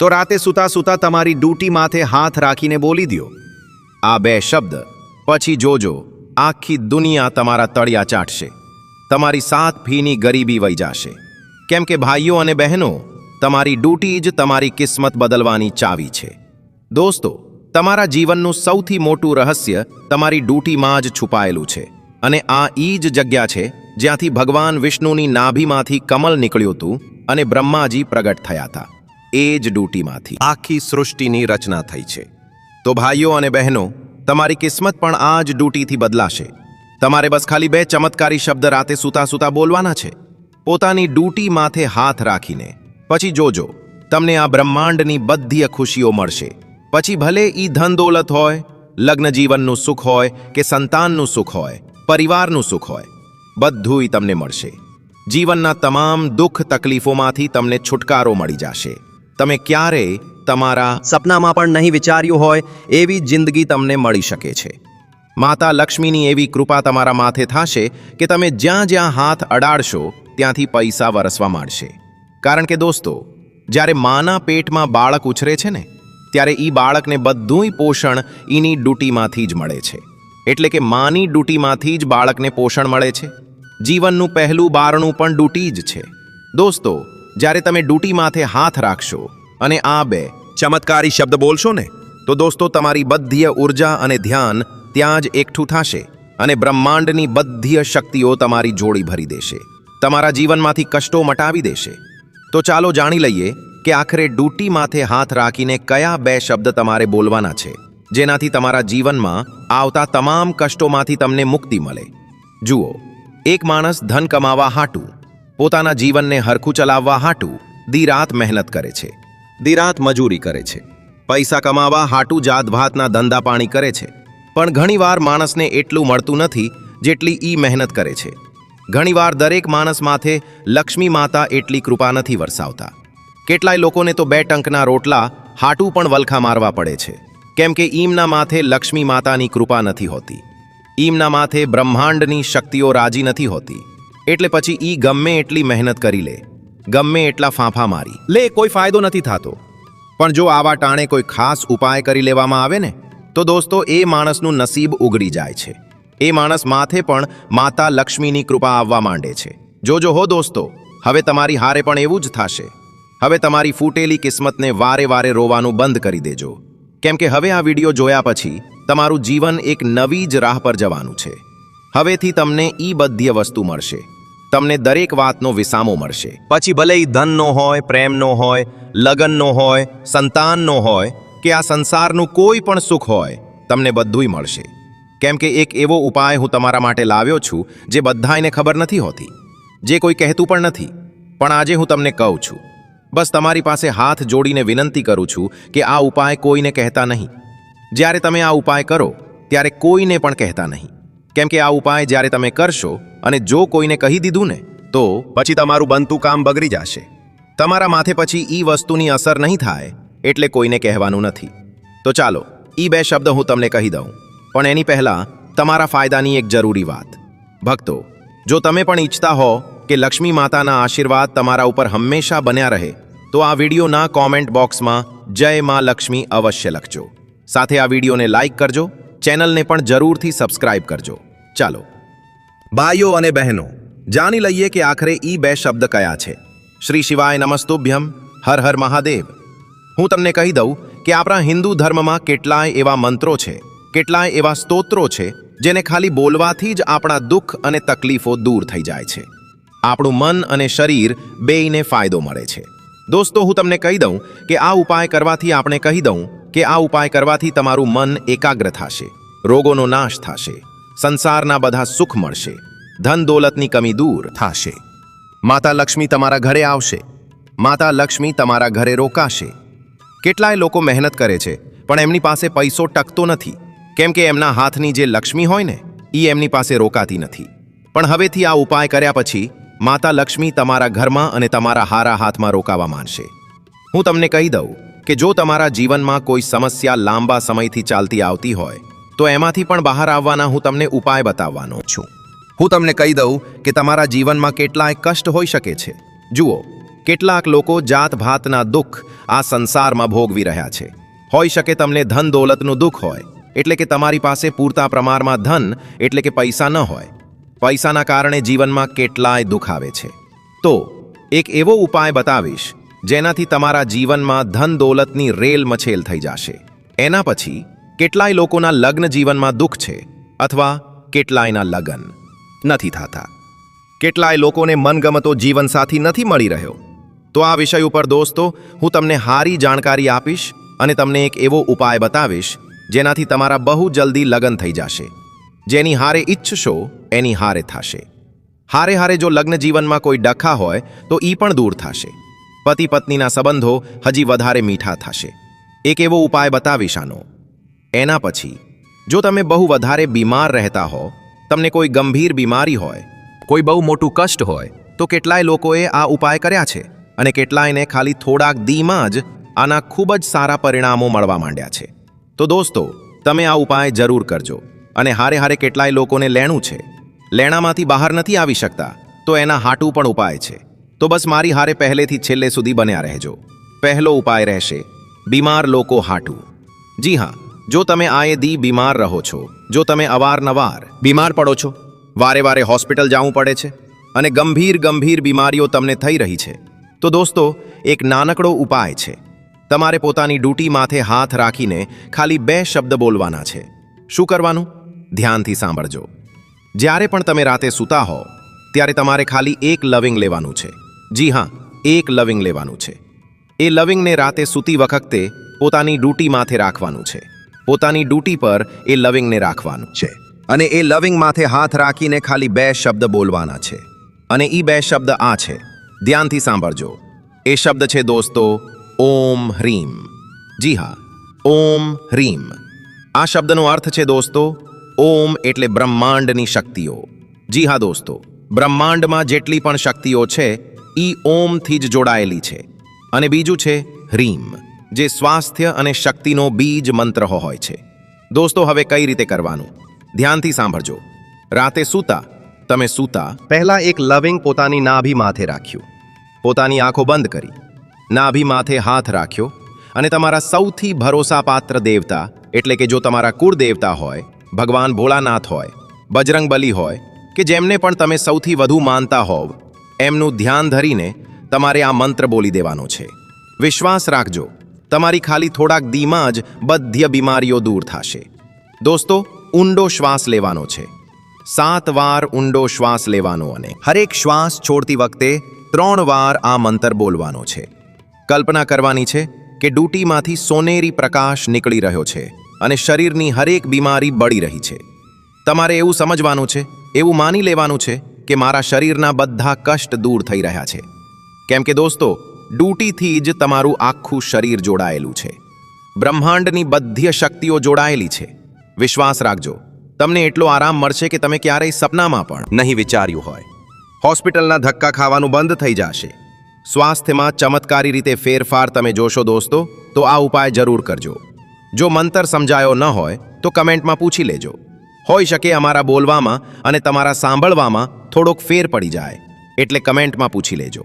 તો રાતે સૂતા સૂતા તમારી ડ્યુટી માથે હાથ રાખીને બોલી દ્યો. આ બે શબ્દ, પછી જોજો, આખી દુનિયા તમારા તળિયા ચાટશે. તમારી સાત ફીની ગરીબી વહી જશે. કેમ કે ભાઈઓ અને બહેનો, તમારી ડૂટી જ તમારી કિસ્મત બદલવાની ચાવી છે. દોસ્તો, તમારા જીવનનું સૌથી મોટું રહસ્ય તમારી ડૂટીમાં જ છુપાયેલું છે. અને આ ઈ જ જગ્યા છે જ્યાંથી ભગવાન વિષ્ણુની નાભીમાંથી કમલ નીકળ્યું હતું અને બ્રહ્માજી પ્રગટ થયા હતા. એ જ ડૂટીમાંથી આખી સૃષ્ટિની રચના થઈ છે. તો ભાઈઓ અને બહેનો, તમારી કિસ્મત પણ આ જ ડૂટીથી બદલાશે. તમારે બસ ખાલી બે ચમત્કારી શબ્દ રાતે સૂતા સૂતા બોલવાના છે? પોતાની ડૂટી માથે હાથ રાખીને. પછી જોજો, તમને આ બ્રહ્માંડની બધી ખુશીઓ મળશે. પછી ભલે ઈ ધન દોલત હોય, લગ્ન જીવનનું સુખ હોય કે સંતાનનું સુખ હોય, પરિવારનું સુખ હોય, બધુંય તમને મળશે. જીવનના તમામ દુઃખ તકલીફોમાંથી તમને છુટકારો મળી જશે. તમે ક્યારેય તમારા સપનામાં પણ નહીં વિચાર્યું હોય એવી જિંદગી તમને મળી શકે છે. માતા લક્ષ્મીની એવી કૃપા તમારા માથે થશે કે તમે જ્યાં જ્યાં હાથ અડાડશો ત્યાંથી પૈસા વરસવા માંડશે. કારણ કે દોસ્તો, જ્યારે માના પેટમાં બાળક ઉછરે છે ને, ત્યારે એ બાળકને બધુંય પોષણ એની ડૂટીમાંથી જ મળે છે. એટલે કે માની ડૂટીમાંથી જ બાળકને પોષણ મળે છે. જીવનનું પહેલું બારણું પણ ડૂટી જ છે. દોસ્તો જ્યારે તમે ડૂટી માથે હાથ રાખશો અને આ બે ચમત્કારી શબ્દ બોલશો ને, તો દોસ્તો તમારી બધીય ઊર્જા અને ધ્યાન ત્યાં જ એકઠું થશે અને બ્રહ્માંડની બધીય શક્તિઓ તમારી જોડી ભરી દેશે. તમારા જીવનમાંથી કષ્ટો મટાવી દેશે. તો ચાલો જાણી લઈએ કે આખરે ડૂટી માથે હાથ રાખીને કયા બે શબ્દ તમારે બોલવાના છે, જેનાથી તમારા જીવનમાં આવતા તમામ કષ્ટોમાંથી તમને મુક્તિ મળે. જુઓ, એક માણસ ધન કમાવા હાટું પોતાના જીવનને હરખું ચલાવવા હાટું દીરાત મહેનત કરે છે. દીરાત મજૂરી કરે છે. પૈસા કમાવા હાટું જાતભાતના ધંધા પાણી કરે છે. પણ ઘણીવાર માણસને એટલું મળતું નથી જેટલી ઈ મહેનત કરે છે. ઘણીવાર દરેક માણસ માથે લક્ષ્મી માતા એટલી કૃપા નથી વરસાવતા. કેટલાય લોકોને તો બે ટંકના રોટલા હાટું પણ વલખા મારવા પડે છે. કેમ કે ઈમના માથે લક્ષ્મી માતાની કૃપા નથી હોતી. ઈમના માથે બ્રહ્માંડની શક્તિઓ રાજી નથી હોતી. એટલે પછી ઈ ગમે એટલી મહેનત કરી લે, ગમે એટલા ફાંફા મારી. લે, કોઈ ફાયદો નથી થતો. પણ જો આવા ટાણે કોઈ ખાસ ઉપાય કરી લેવામાં આવે ને, તો દોસ્તો, એ માણસનું નસીબ ઉગડી જાય છે. એ માણસ માથે પણ માતા લક્ષ્મીની કૃપા આવવા માંડે છે. જોજો હો દોસ્તો, હવે તમારી હારે પણ એવું જ થશે. હવે તમારી ફૂટેલી કિસ્મતને વારે વારે રોવાનું બંધ કરી દેજો. કેમ કે હવે આ વીડિયો જોયા પછી તમારું જીવન એક નવી જ રાહ પર જવાનું છે. હવેથી તમને ઈ બધી વસ્તુ મળશે. તમને દરેક વાતનો વિસામો મળશે. પછી ભલે ધનનો હોય, પ્રેમનો હોય, લગનનો હોય, સંતાનનો હોય, કે આ સંસારનું કોઈ પણ સુખ હોય, તમને બધુંય મળશે. કેમ કે એક એવો ઉપાય હું તમારા માટે લાવ્યો છું, જે બધાયને ખબર નથી હોતી. જે કોઈ કહેતું પણ નથી. પણ આજે હું તમને કહું છું. બસ તમારી પાસે હાથ જોડીને વિનંતી કરું છું કે આ ઉપાય કોઈને કહેતા નહીં. જ્યારે તમે આ ઉપાય કરો, ત્યારે કોઈને પણ કહેતા નહીં. કેમ કે આ ઉપાય જ્યારે તમે કરશો અને જો કોઈને કહી દીધું ને, તો પછી તમારું બનતું કામ બગડી જશે. તમારા માથે પછી ઈ વસ્તુની અસર નહીં થાય એટલે કોઈને કહેવાનું નથી. તો ચાલો, ઈ બે શબ્દ હું તમને કહી દઉં. પણ એની પહેલાં તમારા ફાયદાની એક જરૂરી વાત. ભક્તો, જો તમે પણ ઈચ્છતા હો કે લક્ષ્મી માતાના આશીર્વાદ તમારા ઉપર હંમેશા બન્યા રહે, તો આ વિડીયોના કોમેન્ટ બોક્સમાં જય માં લક્ષ્મી અવશ્ય લખજો. સાથે આ વિડીયોને લાઇક કરજો ચેનલને પણ જરૂરથી સબસ્ક્રાઇબ કરજો. ચાલો. ભાઈઓ અને બહેનો, જાણી લઈએ કે આખરે ઈ બે શબ્દ કયા છે. શ્રી શિવાય નમસ્તુભ્યમ, હર હર મહાદેવ. હું તમને કહી દઉં કે આપણા હિન્દુ ધર્મમાં કેટલાય એવા મંત્રો છે, કેટલાય એવા સ્તોત્રો છે, જેને ખાલી બોલવાથી જ આપણા દુઃખ અને તકલીફો દૂર થઈ જાય છે. આપણું મન અને શરીર બેયને ફાયદો મળે છે. દોસ્તો, હું તમને કહી દઉં કે આ ઉપાય કરવાથી આપણે કહી દઉં કે આ ઉપાય કરવાથી તમારું મન એકાગ્ર થશે. રોગોનો નાશ થશે. સંસારના બધા સુખ મળશે. ધન દોલતની કમી દૂર થશે. માતા લક્ષ્મી તમારા ઘરે આવશે. માતા લક્ષ્મી તમારા ઘરે રોકાશે. કેટલાય લોકો મહેનત કરે છે, પણ એમની પાસે પૈસો ટકતો નથી. કેમ કે એમના હાથની જે લક્ષ્મી હોય ને એ એમની પાસે રોકાતી નથી. પણ હવેથી આ ઉપાય કર્યા પછી, માતા લક્ષ્મી તમારા ઘરમાં અને તમારા હારા હાથમાં રોકાવા માંડશે. હું તમને કહી દઉં કે જો તમારા જીવનમાં કોઈ સમસ્યા લાંબા સમયથી ચાલતી આવતી હોય તો એમાંથી પણ બહાર આવવાના હું તમને ઉપાય બતાવવાનો છું. હું તમને કહી દઉં કે તમારા જીવનમાં કેટલાય કષ્ટ હોઈ શકે છે. જુઓ, કેટલાક લોકો જાતભાતના દુઃખ આ સંસારમાં ભોગવી રહ્યા છે. હોઈ શકે તમને ધન દોલતનું દુઃખ હોય, એટલે કે તમારી પાસે પૂરતા પ્રમાણમાં ધન, એટલે કે પૈસા ન હોય. પૈસાના કારણે જીવનમાં કેટલાય દુઃખ આવે છે. તો, એક એવો ઉપાય બતાવીશ, જેનાથી તમારા જીવનમાં ધન દોલતની રેલ મછેલ થઈ જશે. એના પછી કેટલાય લોકોના લગ્ન જીવનમાં દુઃખ છે અથવા કેટલાયના લગ્ન નથી થતા. કેટલાય લોકોને મનગમતો જીવનસાથી નથી મળી રહ્યો. તો આ વિષય ઉપર દોસ્તો, હું તમને હારી જાણકારી આપીશ અને તમને એક એવો ઉપાય બતાવીશ, જેનાથી તમારા બહુ જલ્દી લગ્ન થઈ જશે. જેની હારે ઈચ્છશો, એની હારે થશે. હારે હારે જો લગ્ન જીવનમાં કોઈ ડખા હોય, તો ઈ પણ દૂર થશે. પતિ પત્નીના સંબંધો હજી વધારે મીઠા થશે. એક એવો ઉપાય બતાવીશ આનો. એના પછી, જો તમે બહુ વધારે બીમાર રહેતા હો, તમને કોઈ ગંભીર બીમારી હોય, કોઈ બહુ મોટું કષ્ટ હોય, તો કેટલાય લોકોએ આ ઉપાય કર્યા છે અને કેટલાયને ખાલી થોડાક દીમાં જ આના ખૂબ જ સારા પરિણામો મળવા માંડ્યા છે. તો દોસ્તો, તમે આ ઉપાય જરૂર કરજો અને હારે હારે કેટલાય લોકોને લેણું છે. લેણામાંથી બહાર નથી આવી શકતા, તો એના હાટું પણ ઉપાય છે. તો બસ મારી હારે પહેલેથી છેલ્લે સુધી બન્યા રહેજો. પહેલો ઉપાય રહેશે, બીમાર લોકો હાટું. જી હા જો તમે આયે દી બીમાર રહો છો, જો તમે અવારનવાર બીમાર પડો છો, વારે વારે હોસ્પિટલ જવું પડે છે અને ગંભીર ગંભીર બીમારીઓ તમને થઈ રહી છે, તો દોસ્તો, એક નાનકડો ઉપાય છે. તમારે પોતાની ડ્યુટી માથે હાથ રાખીને ખાલી બે શબ્દ બોલવાના છે. શું કરવાનું? ધ્યાનથી સાંભળજો. જ્યારે પણ તમે રાતે સૂતા હો, ત્યારે તમારે ખાલી એક લવિંગ લેવાનું છે. જી હા, એક લવિંગ લેવાનું છે. એ લવિંગને રાતે સૂતી વખતે પોતાની ડ્યુટી માથે રાખવાનું છે. પોતાની ડ્યુટી પર એ લવિંગને રાખવાનું છે. અને એ લવિંગ માથે હાથ રાખીને ખાલી બે શબ્દ બોલવાના છે. અને એ બે શબ્દ આ છે. ધ્યાનથી સાંભળજો. એ શબ્દ છે દોસ્તો, ઓમ હ્રીમ જી હા, ઓમ હ્રીમ આ શબ્દનો અર્થ છે દોસ્તો, ઓમ એટલે બ્રહ્માંડની શક્તિઓ. જી હા દોસ્તો, બ્રહ્માંડમાં જેટલી પણ શક્તિઓ છે, ઈ ઓમથી જ જોડાયેલી છે. અને બીજું છે હ્રીમ જે સ્વાસ્થ્ય અને શક્તિનો બીજ મંત્ર હોય છે. દોસ્તો, હવે કઈ રીતે કરવાનું? ધ્યાનથી સાંભળજો. રાતે સૂતા, તમે સૂતા, પહેલા એક લવિંગ પોતાની નાભી માથે રાખ્યું. પોતાની આંખો બંધ કરી. નાભી માથે હાથ રાખ્યો અને તમારા સૌથી ભરોસાપાત્ર દેવતા, એટલે કે જો તમારા કુળ દેવતા હોય, ભગવાન ભોળાનાથ હોય, બજરંગબલી હોય, કે જેમને પણ તમે સૌથી વધુ માનતા હોવ, એમનું ધ્યાન ધરીને તમારે આ મંત્ર બોલી દેવાનો છે. વિશ્વાસ રાખજો. તમારી ખાલી થોડાક દીમાં જ બધી બીમારીઓ દૂર થશે. દોસ્તો, ઊંડો શ્વાસ લેવાનો છે. સાત વાર ઊંડો શ્વાસ લેવાનો અને હરેક શ્વાસ છોડતી વખતે ત્રણ વાર આ મંતર બોલવાનો છે. કલ્પના કરવાની છે કે ડ્યુટીમાંથી સોનેરી પ્રકાશ નીકળી રહ્યો છે અને શરીરની હરેક બીમારી બળી રહી છે. તમારે એવું સમજવાનું છે, એવું માની લેવાનું છે કે મારા શરીરના બધા કષ્ટ દૂર થઈ રહ્યા છે. કેમ કે દોસ્તો ડ્યુટીથી જ તમારું આખું શરીર જોડાયેલું છે. બ્રહ્માંડની બધી શક્તિઓ જોડાયેલી છે. વિશ્વાસ રાખજો. તમને એટલો આરામ મળશે કે તમે ક્યારેય સપનામાં પણ નહીં વિચાર્યું હોય. હોસ્પિટલના ધક્કા ખાવાનું બંધ થઈ જશે. સ્વાસ્થ્યમાં ચમત્કારી રીતે ફેરફાર તમે જોશો દોસ્તો, તો આ ઉપાય જરૂર કરજો. જો મંતર સમજાયો ન હોય, તો કમેન્ટમાં પૂછી લેજો. હોઈ શકે અમારા બોલવામાં અને તમારા સાંભળવામાં થોડોક ફેર પડી જાય. એટલે કમેન્ટમાં પૂછી લેજો.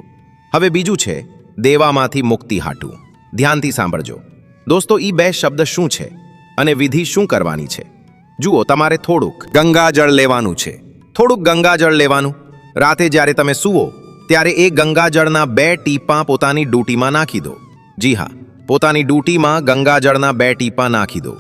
હવે બીજું છે દેવામાંથી મુક્તિ હાટું. ધ્યાનથી સાંભળજો. દોસ્તો એ બે શબ્દ શું છે? અને વિધિ શું કરવાની છે? જુઓ, તમારે થોડુંક ગંગાજળ લેવાનું છે. થોડુંક ગંગાજળ લેવાનું. રાતે જ્યારે તમે સૂવો, ત્યારે એ ગંગાજળના બે ટીપાં પોતાની ડ્યુટીમાં નાખી દો. જી હા, પોતાની ડ્યુટીમાં ગંગાજળના બે ટીપાં નાખી દો.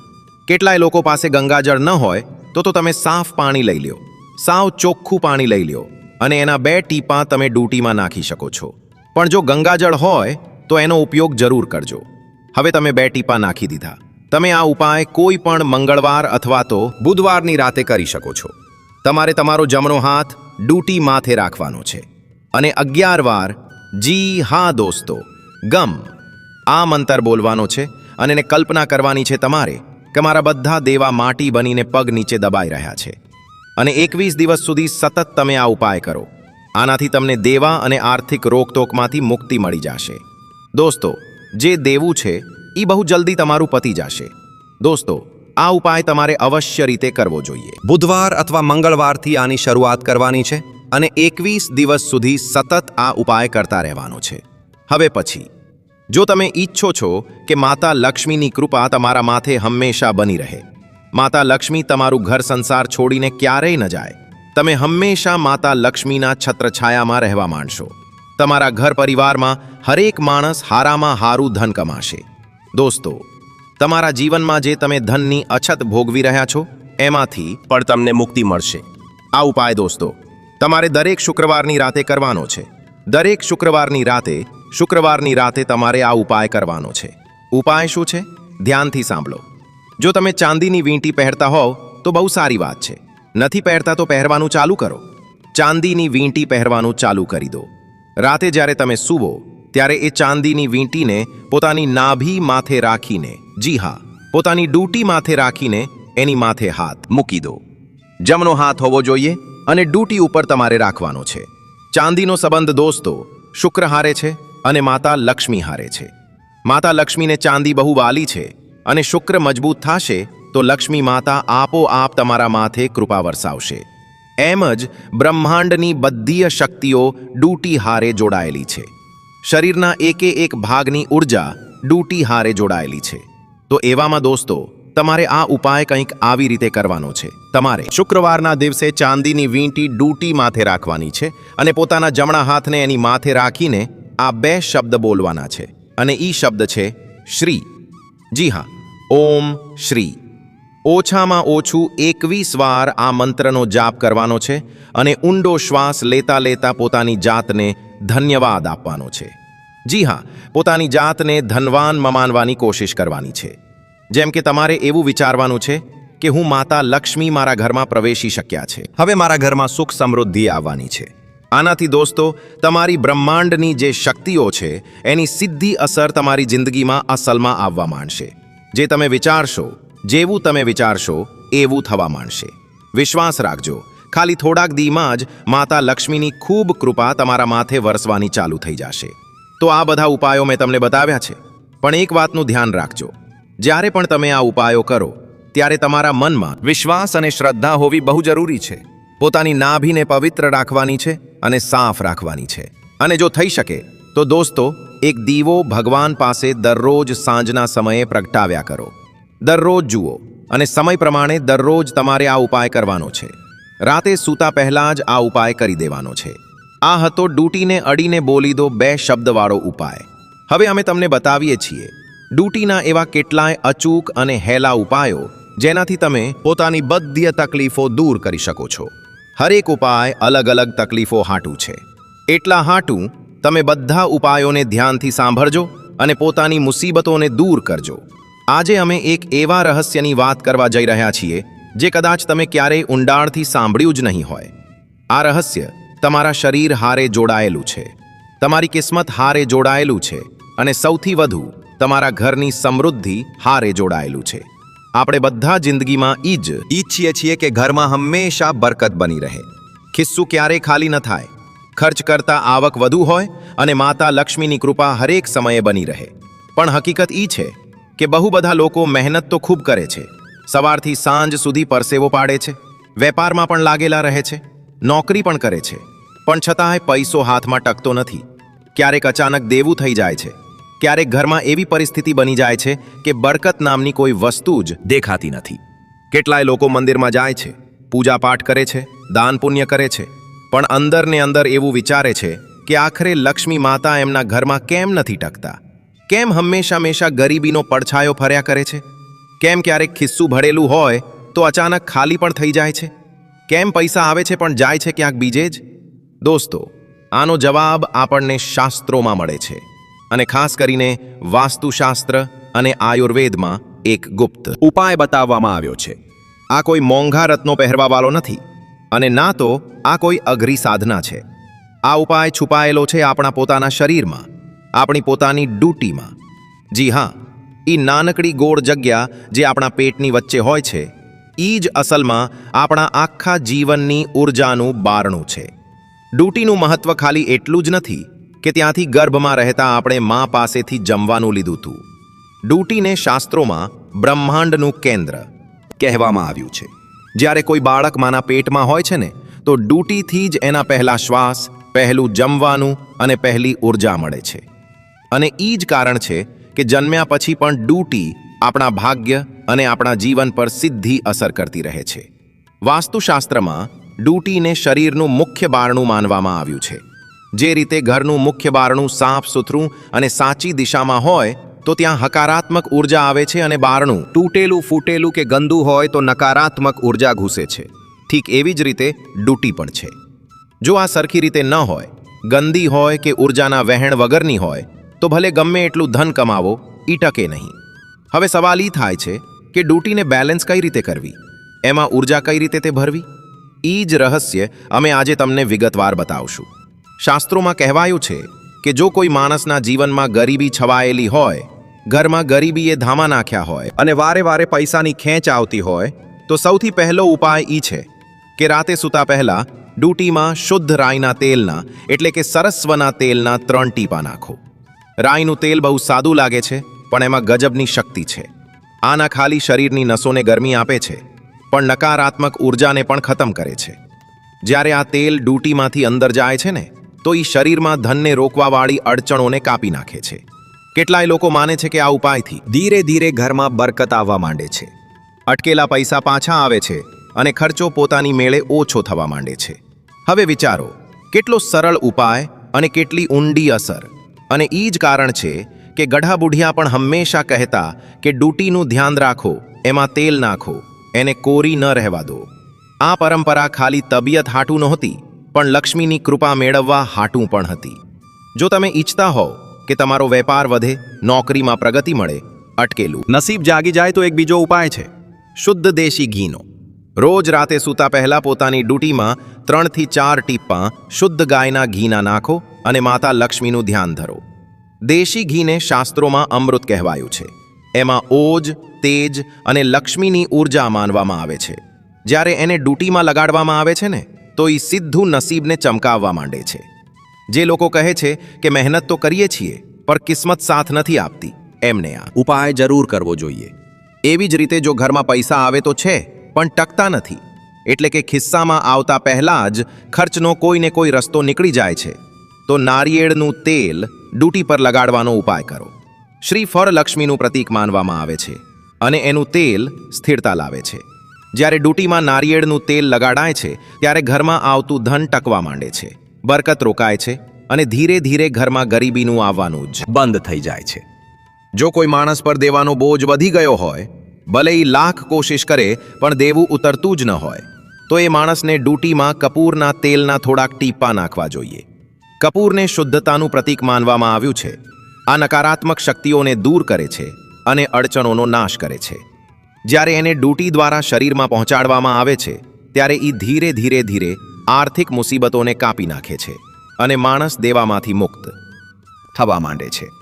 કેટલાય લોકો પાસે ગંગાજળ ન હોય, તો તો તમે સાફ પાણી લઈ લ્યો. સાવ ચોખ્ખું પાણી લઈ લ્યો. અને એના બે ટીપાં તમે ડ્યુટીમાં નાખી શકો છો. પણ જો ગંગાજળ હોય, તો એનો ઉપયોગ જરૂર કરજો. હવે તમે બે ટીપા નાખી દીધા. તમે આ ઉપાય કોઈ પણ મંગળવાર અથવા તો બુધવારની રાતે કરી શકો છો. તમારે તમારો જમણો હાથ ડૂટી માથે રાખવાનો છે. અને અગિયાર વાર, જી હા દોસ્તો, ગમ. આ મંતર બોલવાનો છે અને એને કલ્પના કરવાની છે તમારે કે મારા બધા દેવા માટી બનીને પગ નીચે દબાઈ રહ્યા છે. અને એકવીસ દિવસ સુધી સતત તમે આ ઉપાય કરો. આનાથી તમને દેવા અને આર્થિક રોકટોકમાંથી મુક્તિ મળી જશે. દોસ્તો, જે દેવું છે એ બહુ જલ્દી તમારું પતી જશે. દોસ્તો, આ ઉપાય તમારે અવશ્ય રીતે કરવો જોઈએ. બુધવાર અથવા મંગળવારથી આની શરૂઆત કરવાની છે અને એકવીસ દિવસ સુધી સતત આ ઉપાય કરતા રહેવાનો છે. હવે પછી, જો તમે ઈચ્છો છો કે માતા લક્ષ્મીની કૃપા તમારા માથે હંમેશા બની રહે, માતા લક્ષ્મી તમારું ઘર સંસાર છોડીને ક્યારેય ન જાય તમે હંમેશા માતા લક્ષ્મીના છત્રછાયામાં રહેવા માંડશો. તમારા ઘર પરિવારમાં હરેક માણસ હારામાં હારું ધન કમાશે. દોસ્તો, તમારા જીવનમાં જે તમે ધનની અછત ભોગવી રહ્યા છો, એમાંથી પણ તમને મુક્તિ મળશે. આ ઉપાય દોસ્તો, તમારે દરેક શુક્રવારની રાતે કરવાનો છે. દરેક શુક્રવારની રાતે શુક્રવારની રાતે તમારે આ ઉપાય કરવાનો છે. ઉપાય શું છે? ધ્યાનથી સાંભળો. જો તમે ચાંદીની વીંટી પહેરતા હોવ, તો બહુ સારી વાત છે. નથી પહેરતા તો પહેરવાનું ચાલુ કરો. ચાંદીની વીંટી પહેરવાનું ચાલુ કરી દો. રાતે જ્યારે તમે સૂવો, ત્યારે એ ચાંદીની વીંટીને પોતાની નાભી માથે રાખીને, જી હા, પોતાની ડૂટી માથે રાખીને એની માથે હાથ મૂકી દો. જમણો હાથ હોવો જોઈએ અને ડૂટી ઉપર તમારે રાખવાનો છે. ચાંદીનો સંબંધ દોસ્તો, શુક્ર હારે છે અને માતા લક્ષ્મી હારે છે. માતા લક્ષ્મીને ચાંદી બહુ વાલી છે અને શુક્ર મજબૂત થશે તો લક્ષ્મી માતા આપોઆપ તમારા માથે કૃપા વરસાવશે. એમ જ બ્રહ્માંડની બધી શક્તિઓ ડૂટી હારે જોડાયેલી છે. શરીરના એકે એક ભાગની ઊર્જા ડૂટી હારે જોડાયેલી છે. તો એવામાં દોસ્તો, તમારે આ ઉપાય કંઈક આવી રીતે કરવાનો છે. તમારે શુક્રવારના દિવસે ચાંદીની વીંટી ડૂટી માથે રાખવાની છે અને પોતાના જમણા હાથને એની માથે રાખીને આ બે શબ્દ બોલવાના છે. અને ઈ શબ્દ છે શ્રી. જી હા, ઓમ શ્રી. ઓછામાં ઓછું એકવીસ વાર આ મંત્રનો જાપ કરવાનો છે અને ઊંડો શ્વાસ લેતા લેતા પોતાની જાતને ધન્યવાદ આપવાનો છે. જી હા, પોતાની જાતને ધનવાન મમાનવાની કોશિશ કરવાની છે. જેમ કે તમારે એવું વિચારવાનું છે કે હું માતા લક્ષ્મી મારા ઘરમાં પ્રવેશી શક્યા છે. હવે મારા ઘરમાં સુખ સમૃદ્ધિ આવવાની છે. આનાથી દોસ્તો, તમારી બ્રહ્માંડની જે શક્તિઓ છે, એની સીધી અસર તમારી જિંદગીમાં અસલમાં આવવા માંડશે. જે તમે વિચારશો જેવું તમે વિચારશો, એવું થવા માંડશે. વિશ્વાસ રાખજો. ખાલી થોડાક દીમાં જ માતા લક્ષ્મીની ખૂબ કૃપા તમારા માથે વરસવાની ચાલુ થઈ જશે. તો આ બધા ઉપાયો મેં તમને બતાવ્યા છે. પણ એક વાતનું ધ્યાન રાખજો. જ્યારે પણ તમે આ ઉપાયો કરો, ત્યારે તમારા મનમાં વિશ્વાસ અને શ્રદ્ધા હોવી બહુ જરૂરી છે. પોતાની નાભીને પવિત્ર રાખવાની છે અને સાફ રાખવાની છે. અને જો થઈ શકે, તો દોસ્તો, એક દીવો ભગવાન પાસે દરરોજ સાંજના સમયે પ્રગટાવ્યા કરો. દરરોજ જુઓ અને સમય પ્રમાણે દરરોજ તમારે આ ઉપાય કરવાનો છે. રાતે સૂતા પહેલાં જ આ ઉપાય કરી દેવાનો છે. આ હતો ડૂટીને અડીને બોલી દો બે શબ્દવાળો ઉપાય. હવે અમે તમને બતાવીએ છીએ ડૂટીના એવા કેટલાય અચૂક અને હેલા ઉપાયો જેનાથી તમે પોતાની બધી તકલીફો દૂર કરી શકો છો. હરેક ઉપાય અલગ અલગ તકલીફો હાટું છે. એટલા હાટું તમે બધા ઉપાયોને ધ્યાનથી સાંભળજો અને પોતાની મુસીબતોને દૂર કરજો. આજે અમે એક એવા રહસ્યની વાત કરવા જઈ રહ્યા છીએ, જે કદાચ તમે ક્યારેય ઊંડાણથી સાંભળ્યું જ નહીં હોય. આ રહસ્ય તમારા શરીર હારે જોડાયેલું છે. તમારી કિસ્મત હારે જોડાયેલું છે અને સૌથી વધુ, તમારા ઘરની સમૃદ્ધિ હારે જોડાયેલું છે. આપણે બધા જિંદગીમાં ઈ જ ઈચ્છીએ છીએ કે ઘરમાં હંમેશા બરકત બની રહે. ખિસ્સું ક્યારેય ખાલી ન થાય. ખર્ચ કરતા આવક વધુ હોય અને માતા લક્ષ્મીની કૃપા હરેક સમયે બની રહે. પણ હકીકત ઈ છે કે બહુ બધા લોકો મહેનત તો ખૂબ કરે છે. સવારથી સાંજ સુધી પરસેવો પાડે છે. વેપારમાં પણ લાગેલા રહે છે. નોકરી પણ કરે છે. પણ છતાંય પૈસો હાથમાં ટકતો નથી. ક્યારેક અચાનક દેવું થઈ જાય છે. ક્યારેક ઘરમાં એવી પરિસ્થિતિ બની જાય છે કે બરકત નામની કોઈ વસ્તુ જ દેખાતી નથી. કેટલાય લોકો મંદિરમાં જાય છે. પૂજા પાઠ કરે છે, દાન પુણ્ય કરે છે. પણ અંદરને અંદર એવું વિચારે છે કે આખરે લક્ષ્મી માતા એમના ઘરમાં કેમ નથી ટકતા? કેમ હંમેશા હંમેશા ગરીબીનો પડછાયો ફર્યા કરે છે? કેમ ક્યારેક ખિસ્સું ભરેલું હોય તો અચાનક ખાલી પણ થઈ જાય છે? કેમ પૈસા આવે છે પણ જાય છે ક્યાંક બીજે જ? દોસ્તો, આનો જવાબ આપણને શાસ્ત્રોમાં મળે છે અને ખાસ કરીને વાસ્તુશાસ્ત્ર અને આયુર્વેદમાં એક ગુપ્ત ઉપાય બતાવવામાં આવ્યો છે. આ કોઈ મોંઘા રત્નો પહેરવાવાળો નથી અને ના તો આ કોઈ અઘરી સાધના છે. આ ઉપાય છુપાયેલો છે આપણા પોતાના શરીરમાં આપણી પોતાની ડ્યુટીમાં. જી હા એ નાનકડી ગોળ જગ્યા જે આપણા પેટની વચ્ચે હોય છે એ જ અસલમાં આપણા આખા જીવનની ઉર્જાનું બારણું છે. ડ્યુટીનું મહત્વ ખાલી એટલું જ નથી કે ત્યાંથી ગર્ભમાં રહેતા આપણે મા પાસેથી જમવાનું લીધું હતું. ડ્યુટીને શાસ્ત્રોમાં બ્રહ્માંડનું કેન્દ્ર કહેવામાં આવ્યું છે. જ્યારે કોઈ બાળક માના પેટમાં હોય છે ને, તો ડ્યુટીથી જ એના પહેલા શ્વાસ, પહેલું જમવાનું અને પહેલી ઊર્જા મળે છે. અને એ જ કારણ છે કે જન્મ્યા પછી પણ ડૂટી આપણા ભાગ્ય અને આપણા જીવન પર સીધી અસર કરતી રહે છે. વાસ્તુશાસ્ત્રમાં ડૂટીને શરીરનું મુખ્ય બારણું માનવામાં આવ્યું છે. જે રીતે ઘરનું મુખ્ય બારણું સાફ સુથરું અને સાચી દિશામાં હોય, તો ત્યાં હકારાત્મક ઊર્જા આવે છે અને બારણું તૂટેલું ફૂટેલું કે ગંદુ હોય તો નકારાત્મક ઊર્જા ઘૂસે છે. ઠીક એવી જ રીતે ડૂટી પણ છે. જો આ સરખી રીતે ન હોય, ગંદી હોય કે ઉર્જાના વહેણ વગરની હોય તો ભલે ગમે એટલું ધન કમાવો ઈ ટકે નહીં. હવે સવાલ ઈ થાય છે કે ડૂટીને બેલેન્સ કઈ રીતે કરવી? એમાં ઊર્જા કઈ રીતે તે ભરવી? ઈ જ રહસ્ય અમે આજે તમને વિગતવાર બતાવશું. શાસ્ત્રોમાં કહેવાયું છે કે જો કોઈ માણસના જીવનમાં ગરીબી છવાયેલી હોય, ઘરમાં ગરીબીએ ધામા નાખ્યા હોય અને વારે વારે પૈસાની ખેંચ આવતી હોય, તો સૌથી પહેલો ઉપાય ઈ છે કે રાતે સૂતા પહેલા ડૂટીમાં શુદ્ધ રાઈના તેલના, એટલે કે સરસ્વના તેલના ત્રણ ટીપા નાખો. રાઈનું તેલ બહુ સાદું લાગે છે, પણ એમાં ગજબની શક્તિ છે. આના ખાલી શરીરની નસોને ગરમી આપે છે, પણ નકારાત્મક ઉર્જાને પણ ખતમ કરે છે. જ્યારે આ તેલ ડૂટીમાંથી અંદર જાય છે ને, તો એ શરીરમાં ધનને રોકવાવાળી અડચણોને કાપી નાખે છે. કેટલાય લોકો માને છે કે આ ઉપાયથી ધીરે ધીરે ઘરમાં બરકત આવવા માંડે છે. અટકેલા પૈસા પાછા આવે છે અને ખર્ચો પોતાની મેળે ઓછો થવા માંડે છે. હવે વિચારો, કેટલો સરળ ઉપાય અને કેટલી ઊંડી અસર. અને એ જ કારણ છે કે ગઢા બુઢિયા પણ હંમેશા કહેતા કે ડૂટીનું ધ્યાન રાખો, એમાં તેલ નાખો, એને કોરી ન રહેવા દો. આ પરંપરા ખાલી તબિયત હાટું નહોતી, પણ લક્ષ્મીની કૃપા મેળવવા હાટું પણ હતી. જો તમે ઈચ્છતા હોવ કે તમારો વેપાર વધે, નોકરીમાં પ્રગતિ મળે, અટકેલું. નસીબ જાગી જાય તો એક બીજો ઉપાય છે. શુદ્ધ દેશી ઘીનો. રોજ રાતે સૂતા પહેલા પોતાની ડ્યુટીમાં ત્રણથી ચાર ટીપાં શુદ્ધ ગાયના ઘીના નાખો અને માતા લક્ષ્મીનું ધ્યાન ધરો. દેશી ઘીને શાસ્ત્રોમાં અમૃત કહેવાયું છે. એમાં ઓજ, તેજ અને લક્ષ્મીની ઊર્જા માનવામાં આવે છે. જ્યારે એને ડ્યુટીમાં લગાડવામાં આવે છે ને, તો એ સીધું નસીબને ચમકાવવા માંડે છે. જે લોકો કહે છે કે મહેનત તો કરીએ છીએ, પણ કિસ્મત સાથ નથી આપતી. એમને આ ઉપાય જરૂર કરવો જોઈએ. એવી જ રીતે જો ઘરમાં પૈસા આવે તો છે પણ ટકતા નથી. એટલે કે ખિસ્સામાં આવતા પહેલાં જ ખર્ચનો કોઈને કોઈ રસ્તો નીકળી જાય છે. તો નારિયેળનું તેલ ડૂટી પર લગાડવાનો ઉપાય કરો. શ્રીફળ લક્ષ્મીનું પ્રતીક માનવામાં આવે છે અને એનું તેલ સ્થિરતા લાવે છે. જ્યારે ડૂટીમાં નારિયેળનું તેલ લગાડાય છે, ત્યારે ઘરમાં આવતું ધન ટકવા માંડે છે. બરકત રોકાય છે અને ધીરે ધીરે ઘરમાં ગરીબીનું આવવાનું જ બંધ થઈ જાય છે. જો કોઈ માણસ પર દેવાનો બોજ વધી ગયો હોય ભલે એ લાખ કોશિશ કરે, પણ દેવું ઉતરતું જ ન હોય. તો એ માણસને ડૂટીમાં કપૂરના તેલના થોડાક ટીપા નાખવા જોઈએ. કપૂરને શુદ્ધતાનું પ્રતીક માનવામાં આવ્યું છે. આ નકારાત્મક શક્તિઓને દૂર કરે છે અને અડચણોનો નાશ કરે છે. જ્યારે એને ડૂટી દ્વારા શરીરમાં પહોંચાડવામાં આવે છે, ત્યારે એ ધીરે ધીરે ધીરે આર્થિક મુસીબતોને કાપી નાખે છે અને માણસ દેવામાંથી મુક્ત થવા માંડે છે.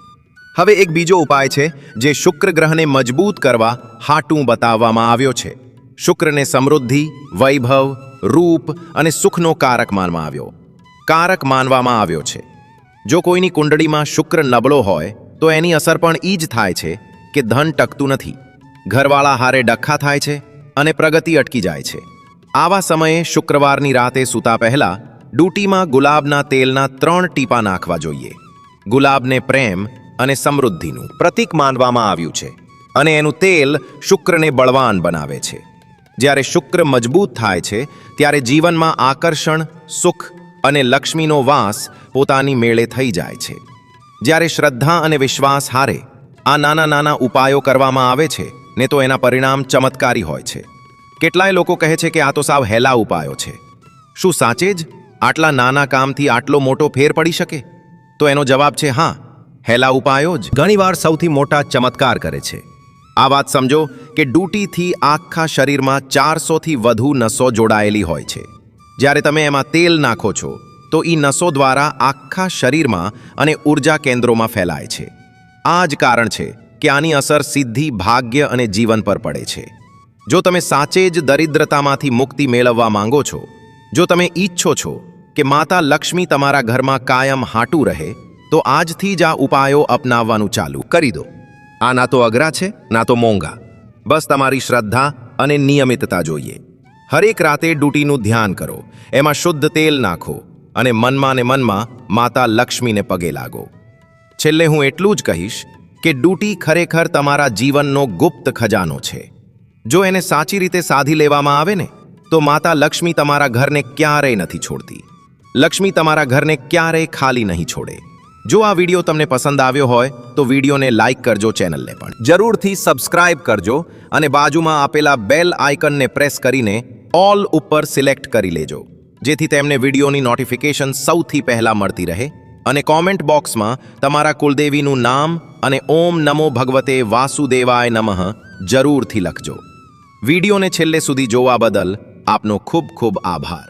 હવે એક બીજો ઉપાય છે, જે શુક્ર ગ્રહને મજબૂત કરવા હાટું બતાવવામાં આવ્યો છે. શુક્રને સમૃદ્ધિ, વૈભવ, રૂપ અને સુખનો કારક માનવામાં આવ્યો. કારક માનવામાં આવ્યો છે. જો કોઈની કુંડળીમાં શુક્ર નબળો હોય, તો એની અસર પણ ઈ જ થાય છે કે ધન ટકતું નથી. ઘરવાળા હારે ડખ્ખા થાય છે અને પ્રગતિ અટકી જાય છે. આવા સમયે શુક્રવારની રાતે સૂતા પહેલા ડૂટીમાં ગુલાબના તેલના ત્રણ ટીપા નાખવા જોઈએ. ગુલાબને પ્રેમ અને સમૃદ્ધિનું પ્રતીક માનવામાં આવ્યું છે અને એનું તેલ શુક્રને બળવાન બનાવે છે. જ્યારે શુક્ર મજબૂત થાય છે, ત્યારે જીવનમાં આકર્ષણ, સુખ અને લક્ષ્મીનો વાસ પોતાની મેળે થઈ જાય છે. જ્યારે શ્રદ્ધા અને વિશ્વાસ હારે, આ નાના નાના ઉપાયો કરવામાં આવે છે, ને તો એના પરિણામ ચમત્કારી હોય છે. કેટલાય લોકો કહે છે કે આ તો સાવ હેલા ઉપાયો છે. શું સાચે જ? આટલા નાના કામથી આટલો મોટો ફેર પડી શકે? તો એનો જવાબ છે હા હેલા ઉપાયો જ ઘણીવાર સૌથી મોટા ચમત્કાર કરે છે. આ વાત સમજો કે ડૂટીથી આખા શરીરમાં ચારસોથી વધુ નસો જોડાયેલી હોય છે. જ્યારે તમે એમાં તેલ નાખો છો, તો એ નસો દ્વારા આખા શરીરમાં અને ઊર્જા કેન્દ્રોમાં ફેલાય છે. આ જ કારણ છે કે આની અસર સીધી ભાગ્ય અને જીવન પર પડે છે. જો તમે સાચે જ દરિદ્રતામાંથી મુક્તિ મેળવવા માંગો છો, જો તમે ઈચ્છો છો કે માતા લક્ષ્મી તમારા ઘરમાં કાયમ હાટું રહે તો આજથી જ આ ઉપાયો અપનાવવાનું ચાલુ. કરી દો. આ ના તો અઘરા છે, ના તો મોંઘા. બસ તમારી શ્રદ્ધા અને નિયમિતતા જોઈએ. હરેક રાતે ડૂટીનું ધ્યાન કરો. એમાં શુદ્ધ તેલ નાખો અને મનમાં ને મનમાં માતા લક્ષ્મીને પગે લાગો. છેલ્લે હું એટલું જ કહીશ કે ડૂટી ખરેખર તમારા જીવનનો ગુપ્ત ખજાનો છે. જો એને સાચી રીતે સાધી લેવામાં આવે ને, તો માતા લક્ષ્મી તમારા ઘરને ક્યારેય નથી છોડતી. લક્ષ્મી તમારા ઘરને ક્યારેય ખાલી નહીં છોડે. જો આ વીડિયો તમને પસંદ આવ્યો હોય, તો વિડીયોને લાઈક કરજો ચેનલને પણ. જરૂરથી સબસ્ક્રાઇબ કરજો અને બાજુમાં આપેલા બેલ આઇકનને પ્રેસ કરીને ઓલ ઉપર સિલેક્ટ કરી લેજો. જેથી તેમને વિડીયોની નોટિફિકેશન સૌથી પહેલા મળતી રહે અને કોમેન્ટ બોક્સમાં તમારા કુલદેવીનું નામ અને ઓમ નમો ભગવતે વાસુદેવાય નમઃ જરૂરથી લખજો. વિડીયોને છેલ્લે સુધી જોવા બદલ આપનો ખૂબ ખૂબ આભાર.